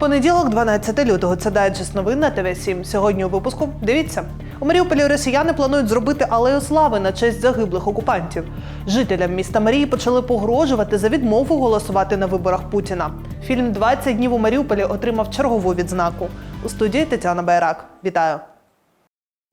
Понеділок, 12 лютого. Це дайджест новин на ТВ 7 Сьогодні у випуску дивіться. У Маріуполі росіяни планують зробити алею слави на честь загиблих окупантів. Жителям міста Марії почали погрожувати за відмову голосувати на виборах Путіна. Фільм «20 днів у Маріуполі отримав чергову відзнаку. У студії Тетяна Байрак. Вітаю.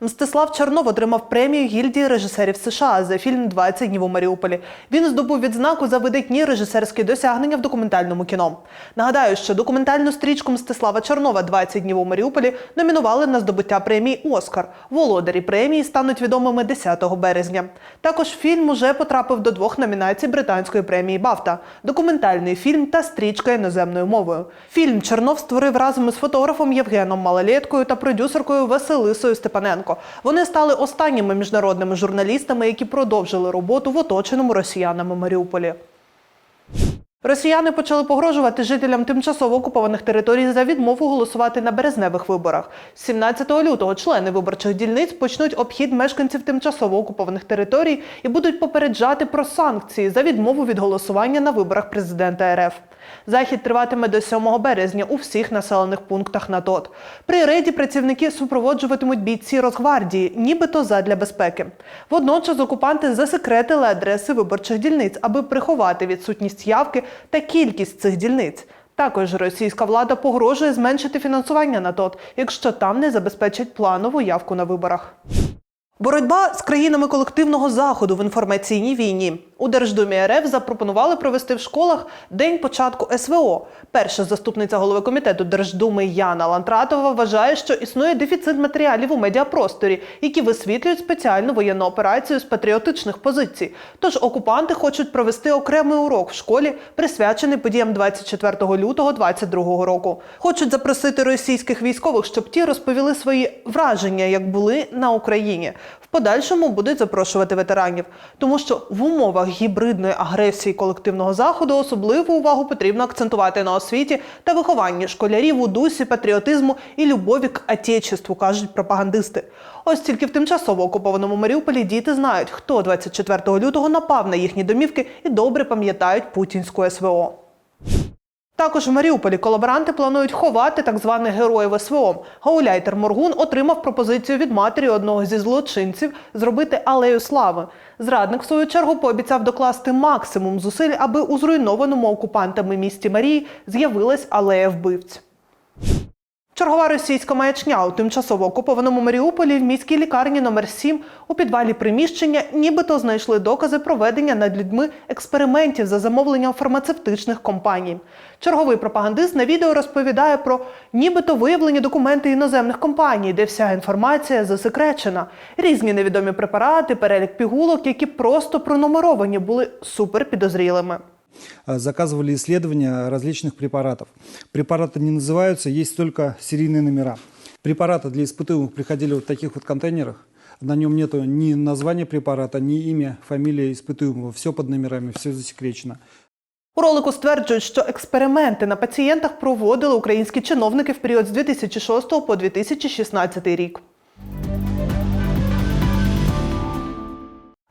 Мстислав Чернов отримав премію гільдії режисерів США за фільм «20 днів у Маріуполі. Він здобув відзнаку за видатні режисерські досягнення в документальному кіно. Нагадаю, що документальну стрічку Мстислава Чернова «20 днів у Маріуполі номінували на здобуття премії Оскар. Володарі премії стануть відомими 10 березня. Також фільм уже потрапив до двох номінацій британської премії Бафта: документальний фільм та стрічка іноземною мовою. Фільм Чернов створив разом із фотографом Євгеном Малолєткою та продюсеркою Василисою Степаненко. Вони стали останніми міжнародними журналістами, які продовжили роботу в оточеному росіянами Маріуполі. Росіяни почали погрожувати жителям тимчасово окупованих територій за відмову голосувати на березневих виборах. 17 лютого члени виборчих дільниць почнуть обхід мешканців тимчасово окупованих територій і будуть попереджати про санкції за відмову від голосування на виборах президента РФ. Захід триватиме до 7 березня у всіх населених пунктах на ТОТ. При рейді працівники супроводжуватимуть бійці Росгвардії, нібито задля безпеки. Водночас окупанти засекретили адреси виборчих дільниць, аби приховати відсутність явки та кількість цих дільниць. Також російська влада погрожує зменшити фінансування на ТОТ, якщо там не забезпечать планову явку на виборах. Боротьба з країнами колективного заходу в інформаційній війні у Держдумі РФ запропонували провести в школах день початку СВО. Перша заступниця голови комітету Держдуми Яна Лантратова вважає, що існує дефіцит матеріалів у медіапросторі, які висвітлюють спеціальну воєнну операцію з патріотичних позицій. Тож окупанти хочуть провести окремий урок в школі, присвячений подіям 24 лютого 2022 року. Хочуть запросити російських військових, щоб ті розповіли свої враження, як були на Україні. В подальшому будуть запрошувати ветеранів, тому що в умовах гібридної агресії колективного заходу особливу увагу потрібно акцентувати на освіті та вихованні школярів у дусі патріотизму і любові к отечеству, кажуть пропагандисти. Ось тільки в тимчасово окупованому Маріуполі діти знають, хто 24 лютого напав на їхні домівки і добре пам'ятають путінську СВО. Також в Маріуполі колаборанти планують ховати так званих героїв СВО. Гауляйтер Моргун отримав пропозицію від матері одного зі злочинців зробити алею слави. Зрадник, в свою чергу, пообіцяв докласти максимум зусиль, аби у зруйнованому окупантами місті Марії з'явилась алея вбивць. Чергова російська маячня у тимчасово окупованому Маріуполі в міській лікарні номер 7 у підвалі приміщення нібито знайшли докази проведення над людьми експериментів за замовленням фармацевтичних компаній. Черговий пропагандист на відео розповідає про нібито виявлені документи іноземних компаній, де вся інформація засекречена. Різні невідомі препарати, перелік пігулок, які просто пронумеровані, були суперпідозрілими. заказывали исследования различных препаратов. Препараты не называются, есть только серийные номера. Препараты для испытуемых приходили вот в таких вот контейнерах. На нем нету ни названия препарата, ни имя, фамилия испытуемого. Все под номерами, все засекречено. У ролику стверджують, що експерименти на пацієнтах проводили українські чиновники в період з 2006 по 2016 рік.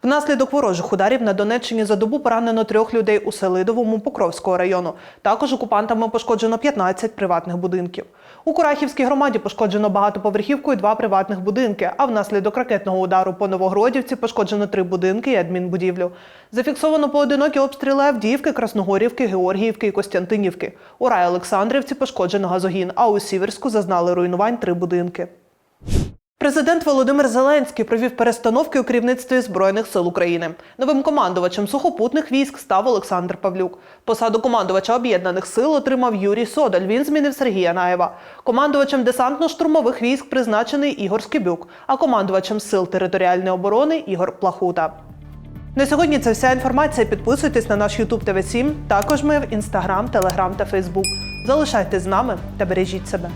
Внаслідок ворожих ударів на Донеччині за добу поранено трьох людей у Селидовому Покровського району. Також окупантами пошкоджено 15 приватних будинків. У Курахівській громаді пошкоджено багатоповерхівку і два приватних будинки. А внаслідок ракетного удару по Новогродівці пошкоджено три будинки і адмінбудівлю. Зафіксовано поодинокі обстріли Авдіївки, Красногорівки, Георгіївки і Костянтинівки. У Рай Олександрівці пошкоджено газогін, а у Сіверську зазнали руйнувань три будинки. Президент Володимир Зеленський провів перестановки у керівництві Збройних сил України. Новим командувачем сухопутних військ став Олександр Павлюк. Посаду командувача об'єднаних сил отримав Юрій Содоль. Він змінив Сергія Наєва. Командувачем десантно-штурмових військ призначений Ігор Скибюк, а командувачем сил територіальної оборони Ігор Плахута. На сьогодні це вся інформація. Підписуйтесь на наш YouTube TV 7 Також ми в Instagram, Telegram та Facebook. Залишайтесь з нами та бережіть себе.